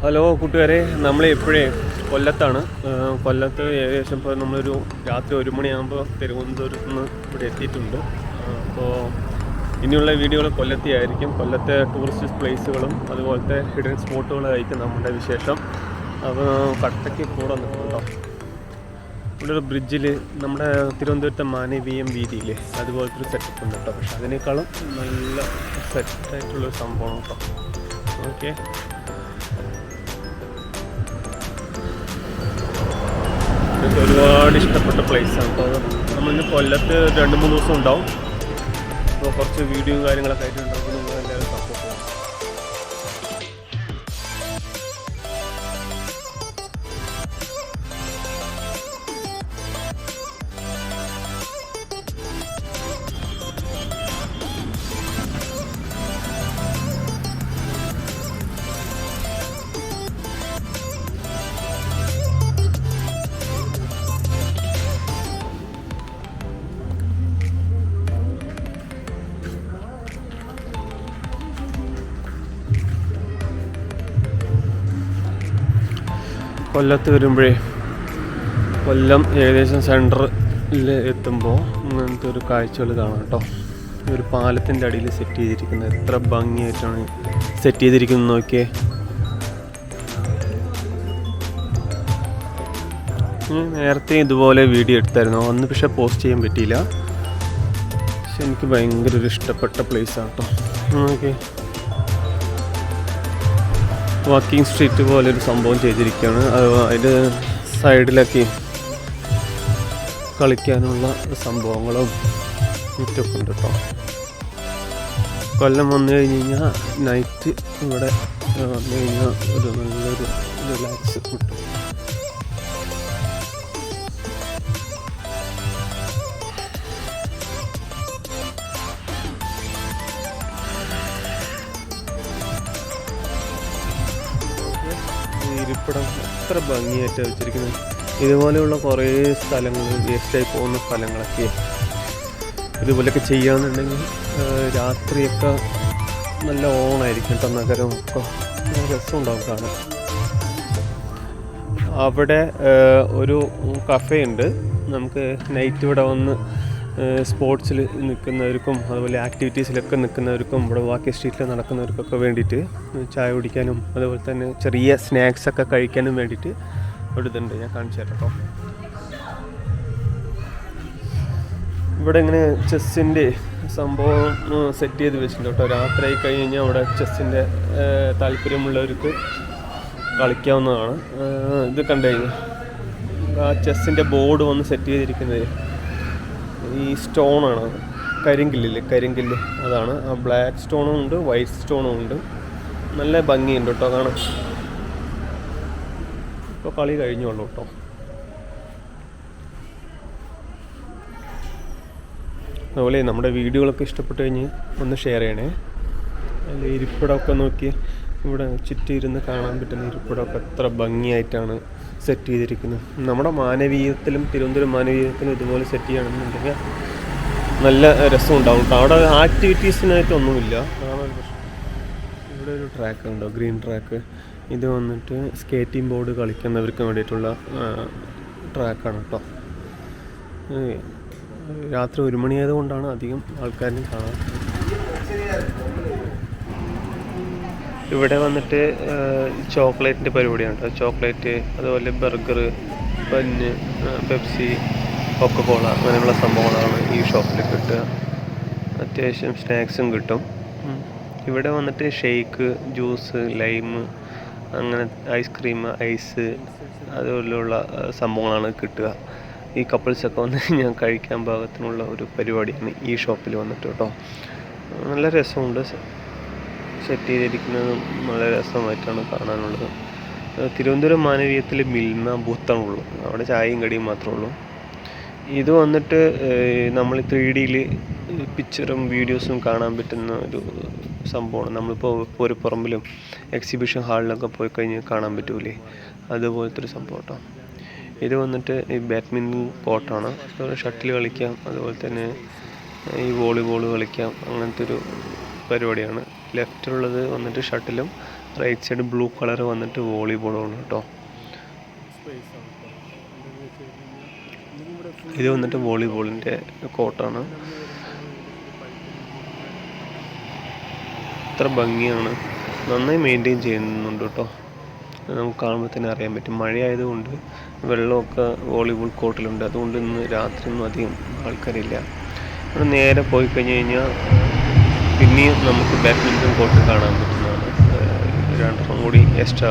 Hello കൂട്ടുകാരെ. നമ്മൾ എപ്പോഴേ കൊല്ലത്താണ്. കൊല്ലത്ത് ഏകദേശം ഇപ്പോൾ നമ്മളൊരു രാത്രി ഒരു മണിയാകുമ്പോൾ തിരുവനന്തപുരത്ത് നിന്ന് ഇവിടെ എത്തിയിട്ടുണ്ട്. അപ്പോൾ ഇനിയുള്ള വീഡിയോകൾ കൊല്ലത്തെ ആയിരിക്കും കൊല്ലത്തെ ടൂറിസ്റ്റ് പ്ലേസുകളും അതുപോലത്തെ ഹിഡൻ സ്പോട്ടുകളായിരിക്കും നമ്മുടെ വിശേഷം. അപ്പോൾ കട്ടയ്ക്ക് കൂടെ നിൽക്കുന്നുണ്ടോ ഇവിടെ ഒരു ബ്രിഡ്ജിൽ നമ്മുടെ തിരുവനന്തപുരത്തെ മാനവീയം വീതിയില്ലേ അതുപോലത്തെ ഒരു സെറ്റപ്പ് ഉണ്ട് കേട്ടോ. പക്ഷെ അതിനേക്കാളും നല്ല സെറ്റായിട്ടുള്ളൊരു സംഭവം കേട്ടോ. ഓക്കെ എനിക്ക് ഒരുപാട് ഇഷ്ടപ്പെട്ട പ്ലേസാണ് അപ്പോൾ നമ്മളിന്ന് കൊല്ലത്ത് രണ്ട് മൂന്ന് ദിവസം ഉണ്ടാവും. അപ്പോൾ കുറച്ച് വീഡിയോ കാര്യങ്ങളൊക്കെ ആയിട്ട് കൊല്ലത്ത് വരുമ്പോഴേ കൊല്ലം ഏകദേശം സെന്ററിൽ എത്തുമ്പോൾ ഇങ്ങനത്തെ ഒരു കാഴ്ചകൾ കാണാം കേട്ടോ ഒരു പാലത്തിന്റെ അടിയിൽ സെറ്റ് ചെയ്തിരിക്കുന്നത്. എത്ര ഭംഗിയായിട്ടാണ് സെറ്റ് ചെയ്തിരിക്കുന്നത് നോക്കിയേ. നേരത്തെ ഇതുപോലെ വീഡിയോ എടുത്തായിരുന്നു. അന്ന് പക്ഷേ പോസ്റ്റ് ചെയ്യാൻ പറ്റിയില്ല. പക്ഷെ എനിക്ക് ഭയങ്കര ഒരു ഇഷ്ടപ്പെട്ട പ്ലേസ് കേട്ടോ നോക്കിയേ. വാക്കിംഗ് സ്ട്രീറ്റ് പോലെ ഒരു സംഭവം ചെയ്തിരിക്കുകയാണ്. അത് അതിന്റെ സൈഡിലൊക്കെ കളിക്കാനുള്ള സംഭവങ്ങളും മറ്റൊക്കെ ഉണ്ട് കേട്ടോ കൊല്ലം വന്നു കഴിഞ്ഞ് കഴിഞ്ഞാൽ നൈറ്റ് ഇവിടെ വന്നു കഴിഞ്ഞാൽ ഒരു നല്ലൊരു റിലാക്സ് കിട്ടും. ഇരിപ്പിടം എത്ര ഭംഗിയായിട്ട് വെച്ചിരിക്കുന്നത്. ഇതുപോലെയുള്ള കുറേ സ്ഥലങ്ങൾ വേസ്റ്റായി പോകുന്ന സ്ഥലങ്ങളൊക്കെ ഇതുപോലെയൊക്കെ ചെയ്യാന്നുണ്ടെങ്കിൽ രാത്രിയൊക്കെ നല്ല ഓണായിരിക്കും കേട്ടോ നഗരമൊക്കെ. രസമുണ്ടാവും കാണാൻ. അവിടെ ഒരു കഫേ ഉണ്ട് നമുക്ക് നൈറ്റ് ഇവിടെ വന്ന് സ്പോർട്സിൽ നിൽക്കുന്നവർക്കും അതുപോലെ ആക്ടിവിറ്റീസിലൊക്കെ നിൽക്കുന്നവർക്കും ഇവിടെ വാക്കി സ്ട്രീറ്റിൽ നടക്കുന്നവർക്കൊക്കെ വേണ്ടിയിട്ട് ചായ കുടിക്കാനും അതുപോലെ തന്നെ ചെറിയ സ്നാക്സ് ഒക്കെ കഴിക്കാനും വേണ്ടിയിട്ട് ഒരു ഇതുണ്ട്. ഞാൻ കാണിച്ചു തരാം കേട്ടോ. ഇവിടെ ഇങ്ങനെ ചെസ്സിന്റെ സംഭവം സെറ്റ് ചെയ്ത് വെച്ചിട്ടുണ്ട് കേട്ടോ. രാത്രി ആയി കഴിഞ്ഞ് കഴിഞ്ഞാൽ അവിടെ ചെസ്സിന്റെ താല്പര്യമുള്ളവർക്ക് കളിക്കാവുന്നതാണ്. ഇത് കണ്ടു? കഴിഞ്ഞാൽ ആ ചെസ്സിന്റെ ബോർഡ് വന്ന് സെറ്റ് ചെയ്തിരിക്കുന്നത്. ഈ സ്റ്റോണാണ് കരിങ്കില്ലില്ലേ? കരിങ്കില്ല്. അതാണ്. ആ ബ്ലാക്ക് സ്റ്റോണും ഉണ്ട് വൈറ്റ് സ്റ്റോണും ഉണ്ട് നല്ല ഭംഗിയുണ്ട് കേട്ടോ കാണാൻ. ഇപ്പോൾ കളി കഴിഞ്ഞോളൂ കേട്ടോ. അതുപോലെ നമ്മുടെ വീഡിയോകളൊക്കെ ഇഷ്ടപ്പെട്ട് കഴിഞ്ഞ് ഒന്ന് ഷെയർ ചെയ്യണേ. അതിൽ ഇരിപ്പിടമൊക്കെ നോക്കി. ഇവിടെ ചുറ്റിയിരുന്ന് കാണാൻ പറ്റുന്ന ഇരിപ്പിടമൊക്കെ എത്ര ഭംഗിയായിട്ടാണ് സെറ്റ് ചെയ്തിരിക്കുന്നത്. നമ്മുടെ മാനവീയത്തിലും തിരുവനന്തപുരം മാനവീയത്തിലും ഇതുപോലെ സെറ്റ് ചെയ്യണമെന്നുണ്ടെങ്കിൽ നല്ല രസം ഉണ്ടാവും അവിടെ ആക്ടിവിറ്റീസിനായിട്ടൊന്നുമില്ല അതാണ് പ്രശ്നം. ഇവിടെ ഒരു ട്രാക്ക് ഉണ്ടോ? ഗ്രീൻ ട്രാക്ക് ഇത് വന്നിട്ട് സ്കേറ്റിംഗ് ബോർഡ് കളിക്കുന്നവർക്ക് വേണ്ടിയിട്ടുള്ള ട്രാക്കാണ് കേട്ടോ. രാത്രി ഒരു മണിയായതുകൊണ്ടാണ് അധികം ആൾക്കാരും കാണാൻ ഇവിടെ വന്നിട്ട് ചോക്ലേറ്റിന്റെ പരിപാടിയാണ് ചോക്ലേറ്റ് അതുപോലെ ബർഗർ ബന്ന് പെപ്സി കൊക്കക്കോള അങ്ങനെയുള്ള സംഭവങ്ങളാണ് ഈ ഷോപ്പിൽ കിട്ടുക. അത്യാവശ്യം സ്നാക്സും കിട്ടും. ഇവിടെ വന്നിട്ട് ഷേക്ക് ജ്യൂസ് ലൈം അങ്ങനെ ഐസ്ക്രീം ഐസ് അതുപോലെയുള്ള സംഭവങ്ങളാണ് കിട്ടുക. ഈ കപ്പിൾസൊക്കെ വന്ന് ഞാൻ കഴിക്കാൻ പാകത്തിനുള്ള ഒരു പരിപാടിയാണ് ഈ ഷോപ്പിൽ വന്നിട്ട് കേട്ടോ. നല്ല രസമുണ്ട്. സെറ്റ് ചെയ്തിരിക്കുന്നതും വളരെ രസമായിട്ടാണ് കാണാനുള്ളത്. തിരുവനന്തപുരം മാനവീയത്തിൽ മിൽമ ബൂത്താണുള്ളൂ അവിടെ ചായയും കടിയും മാത്രമേ ഉള്ളൂ. ഇത് വന്നിട്ട് നമ്മൾ ത്രീ ഡിയിൽ പിക്ചറും വീഡിയോസും കാണാൻ പറ്റുന്ന ഒരു സംഭവമാണ്. നമ്മളിപ്പോൾ ഒരു പുറമ്പിലും എക്സിബിഷൻ ഹാളിലൊക്കെ പോയി കഴിഞ്ഞ് കാണാൻ പറ്റൂലേ? അതുപോലത്തെ ഒരു സംഭവം കേട്ടോ. ഇത് വന്നിട്ട് ഈ ബാഡ്മിന്റൺ കോർട്ടാണ് ഷട്ടിൽ കളിക്കാം. അതുപോലെ തന്നെ ഈ വോളിബോൾ കളിക്കാം. അങ്ങനത്തെ ഒരു പരിപാടിയാണ്. ലെഫ്റ്റിലുള്ളത് വന്നിട്ട് ഷട്ടിലും റൈറ്റ് സൈഡ് ബ്ലൂ കളർ വന്നിട്ട് വോളിബോളും കേട്ടോ ഇത് വന്നിട്ട് വോളിബോളിന്റെ കോർട്ടാണ് അത്ര ഭംഗിയാണ്. നന്നായി മെയിന്റെയിൻ ചെയ്യുന്നുണ്ട് കേട്ടോ നമുക്ക് കാണുമ്പോൾ തന്നെ അറിയാൻ പറ്റും. മഴയായതുകൊണ്ട് വെള്ളമൊക്കെ വോളിബോൾ കോർട്ടിലുണ്ട് അതുകൊണ്ട് ഇന്ന് രാത്രിയൊന്നും അധികം ആൾക്കാരില്ല. ഇവിടെ നേരെ പോയി കഴിഞ്ഞ് കഴിഞ്ഞാൽ പിന്നെയും നമുക്ക് ബാഡ്മിന്റൺ കോർട്ട് കാണാൻ പറ്റുന്നതാണ്. രണ്ടെണ്ണം കൂടി എക്സ്ട്രാ